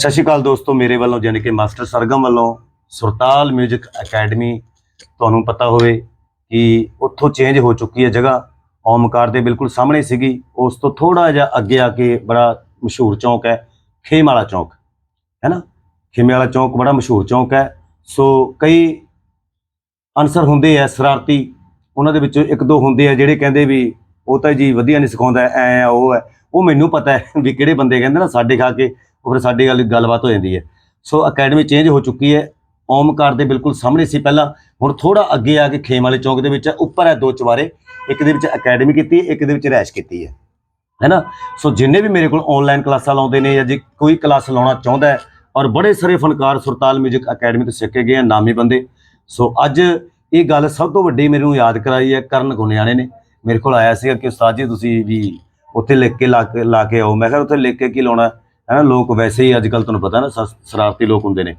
ਸਤਿ ਸ਼੍ਰੀ ਅਕਾਲ ਦੋਸਤੋ, ਮੇਰੇ ਵੱਲੋਂ ਜਾਣੀ ਕਿ ਮਾਸਟਰ ਸਰਗਮ ਵੱਲੋਂ ਸੁਰਤਾਲ 뮤직 ਅਕੈਡਮੀ ਤੁਹਾਨੂੰ ਪਤਾ ਹੋਵੇ ਕਿ ਉੱਥੋਂ ਚੇਂਜ ਹੋ ਚੁੱਕੀ ਹੈ ਜਗ੍ਹਾ। ਓਮਕਾਰ ਦੇ ਬਿਲਕੁਲ ਸਾਹਮਣੇ ਸੀਗੀ। ਉਸ ਤੋਂ ਥੋੜਾ ਜਿਹਾ ਅੱਗੇ ਆ ਕੇ ਬੜਾ ਮਸ਼ਹੂਰ ਚੌਂਕ ਹੈ ਖੇਮ ਵਾਲਾ ਚੌਂਕ, ਹੈ ਨਾ? ਖੇਮੇ ਵਾਲਾ ਚੌਂਕ ਬੜਾ ਮਸ਼ਹੂਰ ਚੌਂਕ ਹੈ। ਸੋ ਕਈ ਅਨਸਰ ਹੁੰਦੇ ਆ ਸ਼ਰਾਰਤੀ। ਉਹਨਾਂ ਦੇ ਵਿੱਚੋਂ ਇੱਕ ਦੋ ਹੁੰਦੇ ਆ ਜਿਹੜੇ ਕਹਿੰਦੇ ਵੀ ਉਹ ਤਾਂ ਜੀ ਵਧੀਆ ਨਹੀਂ ਸਿਖਾਉਂਦਾ, ਐ ਆ, ਉਹ ਹੈ ਉਹ ਮੈਨੂੰ ਪਤਾ ਹੈ ਵੀ ਕਿਹੜੇ ਬੰਦੇ ਕਹਿੰਦੇ ਨਾ ਸਾਡੇ ਖਾ ਕੇ ਉਹ ਫਿਰ ਸਾਡੀ ਗੱਲ ਗੱਲਬਾਤ ਹੋ ਜਾਂਦੀ ਹੈ। ਸੋ ਅਕੈਡਮੀ ਚੇਂਜ ਹੋ ਚੁੱਕੀ ਹੈ। ਓਮਕਾਰ ਦੇ ਬਿਲਕੁਲ ਸਾਹਮਣੇ ਸੀ ਪਹਿਲਾਂ। ਹੁਣ ਥੋੜਾ ਅੱਗੇ ਆ ਕੇ ਖੇਮ ਵਾਲੇ ਚੌਂਕ ਦੇ ਵਿੱਚ ਹੈ। ਉੱਪਰ ਹੈ ਦੋ ਚਵਾਰੇ ਇੱਕ ਦੇ ਵਿੱਚ ਅਕੈਡਮੀ ਕੀਤੀ ਹੈ, ਇੱਕ ਦੇ ਵਿੱਚ ਰੈਸ਼ ਕੀਤੀ ਹੈ। ਹੈਨਾ? ਸੋ ਜਿੰਨੇ ਵੀ ਮੇਰੇ ਕੋਲ ਆਨਲਾਈਨ ਕਲਾਸਾਂ ਲਾਉਂਦੇ ਨੇ ਜਾਂ ਜੇ ਕੋਈ ਕਲਾਸ ਲਾਉਣਾ ਚਾਹੁੰਦਾ ਹੈ, ਔਰ ਬੜੇ ਸਾਰੇ ਫਨਕਾਰ ਸੁਰਤਾਲ 뮤직 ਅਕੈਡਮੀ ਤੋਂ ਸਿੱਖ ਕੇ ਗਏ ਆ, ਨਾਮੀ ਬੰਦੇ। ਸੋ ਅੱਜ ਇਹ ਗੱਲ ਸਭ ਤੋਂ ਵੱਡੀ ਮੈਨੂੰ ਯਾਦ ਕਰਾਈ ਹੈ, ਕਰਨ ਗੁਨਿਆਣੇ ਨੇ। ਮੇਰੇ ਕੋਲ ਆਇਆ ਸੀਗਾ ਕਿ ਉਸਤਾਦ ਜੀ, ਤੁਸੀਂ ਵੀ ਉੱਥੇ ਲਿਖ ਕੇ ਲਾ ਕੇ ਲਾ ਕੇ ਆਓ। ਮੈਂ ਕਿਹਾ, ਉੱਥੇ ਲਿਖ ਕੇ ਕੀ ਲਾਉਣਾ? ਹੈ ਨਾ ਲੋਕ ਵੈਸੇ ਹੀ ਅੱਜ ਕੱਲ ਤੁਹਾਨੂੰ ਪਤਾ ਨਾ ਸ- ਸ਼ਰਾਰਤੀ ਲੋਕ ਹੁੰਦੇ ਨੇ।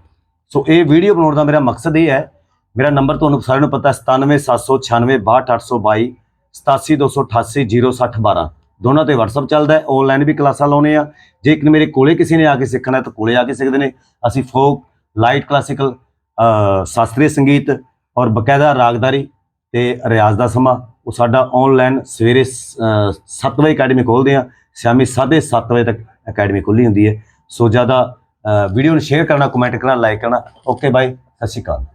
ਸੋ ਇਹ ਵੀਡੀਓ ਬਣਾਉਣ ਦਾ ਮੇਰਾ ਮਕਸਦ ਇਹ ਹੈ, ਮੇਰਾ ਨੰਬਰ ਤੁਹਾਨੂੰ ਸਾਰਿਆਂ ਨੂੰ ਪਤਾ 97796 87228 ਦੋਨਾਂ ਤੇ WhatsApp ਚੱਲਦਾ ਹੈ ਆਨਲਾਈਨ ਵੀ ਕਲਾਸਾਂ ਲਾਉਨੇ ਆ ਜੇ ਇੱਕ ਮੇਰੇ ਕੋਲੇ ਕਿਸੇ ਨੇ ਆ ਕੇ ਸਿੱਖਣਾ ਹੈ ਤਾਂ ਕੋਲੇ ਆ ਕੇ ਸਿੱਖਦੇ ਨੇ। ਅਸੀਂ ਫੋਕ ਲਾਈਟ ਕਲਾਸੀਕਲ ਸ਼ਾਸਤਰੀ ਸੰਗੀਤ ਔਰ ਬਕਾਇਦਾ ਰਾਗਦਾਰੀ ਤੇ ਰਿਆਜ਼ ਦਾ ਸਮਾਂ, ਉਹ ਸਾਡਾ ਆਨਲਾਈਨ ਸਵੇਰੇ 7 ਵਜੇ ਅਕੈਡਮੀ ਖੋਲਦੇ ਆ ਸ਼ਾਮੀ 7:30 ਵਜੇ ਤੱਕ ਅਕੈਡਮੀ ਖੁੱਲੀ ਹੁੰਦੀ ਹੈ। ਸੋ ਜ਼ਿਆਦਾ ਵੀਡੀਓ ਨੂੰ ਸ਼ੇਅਰ ਕਰਨਾ ਕਮੈਂਟ ਕਰਨਾ ਲਾਈਕ ਕਰਨਾ। ਓਕੇ ਬਾਈ ਸਤਿ ਸ਼੍ਰੀ ਅਕਾਲ।